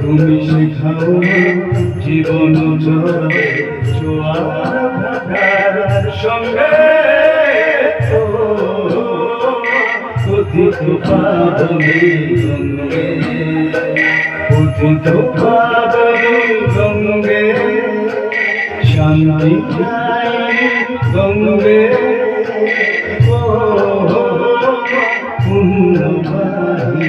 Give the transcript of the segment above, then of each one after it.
তুমি শেখাও জীবন সঙ্গে। পতিত পাবনি গঙ্গে পতিত পাবনি গঙ্গে শান্তি গঙ্গে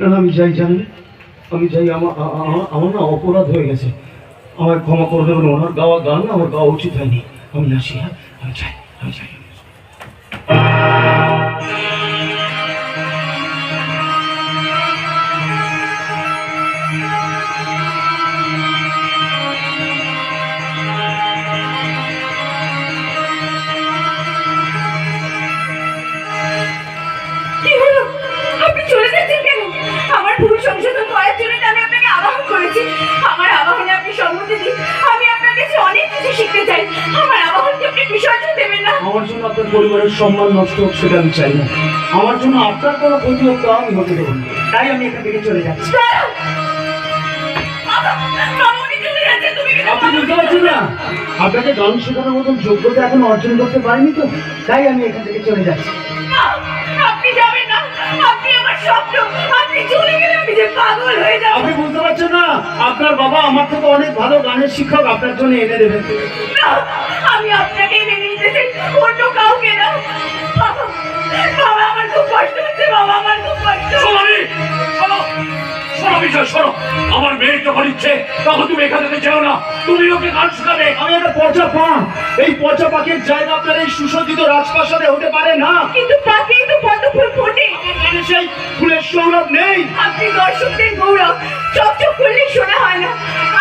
না আমি যাই, জানি আমি যাই, আমার আমার না অপরাধ হয়ে গেছে। আমায় ক্ষমা করে দেবেন, ওনার গাওয়া গান না আমার গাওয়া উচিত হয়নি। আমি আসি হ্যাঁ? আমি যাই আমি যাই। আমার জন্য আপনার পরিবারের সম্মান নষ্ট হোক, সেটা আমি চাই না। আমার জন্য আপনার কোনো ক্ষতি হোক আমি হতে দেবো তাই আমি এখান থেকে চলে যাচ্ছি। আপনি বুঝতে পারছেন না? আপনাকে গান শেখানোর মতন যোগ্যতা এখন অর্জন করতে পারিনি তো? তাই আমি এখান থেকে চলে যাচ্ছি। আপনি বুঝতে পারছেন না? আপনার বাবা আমার থেকে অনেক ভালো গানের শিক্ষক, আপনার জন্য এনে দেবেন। আমি চাই অন্য কাউকে না? বাবা বাবা, আমার খুব কষ্ট হচ্ছে বাবা আমার খুব কষ্ট সোনালি শোনো শোনো বিষয় শোনো। আমার মেয়ে যখন ইচ্ছে তখন তুমি এখান থেকে যেও না। তুমি ওকে গান শেখাবে। আমি একটা পচা পা। এই পচা পাখির জায়গা আপনার এই সুসজ্জিত রাজপ্রাসাদে হতে পারে না। কিন্তু পাখিই তো পদ্ম ফুল ফোটে মানে সেই ফুলের সৌরভ নেই। আপনি দর্শকদের গৌরব চকচক করলে শোনা হয় না।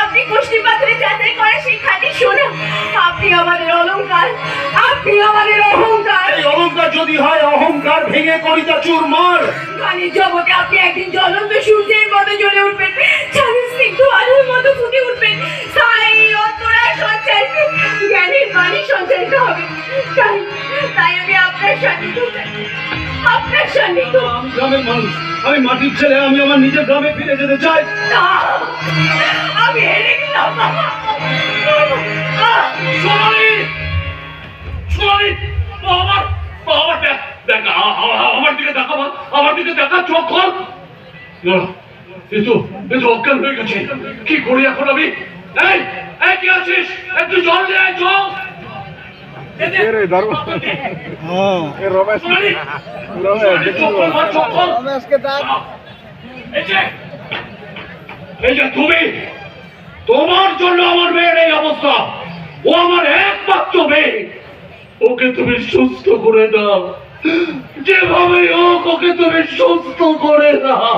আপনি কুষ্টি পাত্রে যাচাই করা সেই খাঁটি শোনা আপনি আমাদের অলংকার আপনি আমাদের অহংকার। এই অহংকার যদি হয় অহংকার ভেঙে করিতা চুরমার। গানের জগতে আপনি একদিন জ্বলন্ত সূর্যের মতো জ্বলে উঠবেন চাঁদের স্নিগ্ধ আলোর মতো ফুটে উঠবেন। তাই অন্তরা সঞ্চারিত জ্ঞানের বাণী সঞ্চারিত হবে। তাই তাই আমি আপনার সান্নিধ্য আপনার সান্নিধ্য। আমি গ্রামের মানুষ আমি মাটির ছেলে আমি আমার নিজের গ্রামে ফিরে যেতে চাই। আমি হেরে গেলাম বাবা। আমার আমার দেখ আমার দিকে দেখা আমার দিকে দেখা চোখ খোল না, এ তো এ তো অজ্ঞান হয়ে গেছে কি করি এখন আমি এই এই কি আছিস একটু জল দে জল তুমি তোমার জন্য আমার মেয়ের এই অবস্থা। ও আমার একমাত্র মেয়ে। ওকে তুমি সুস্থ করে দাও। যেভাবে হোক, ওকে তুমি সুস্থ করে দাও।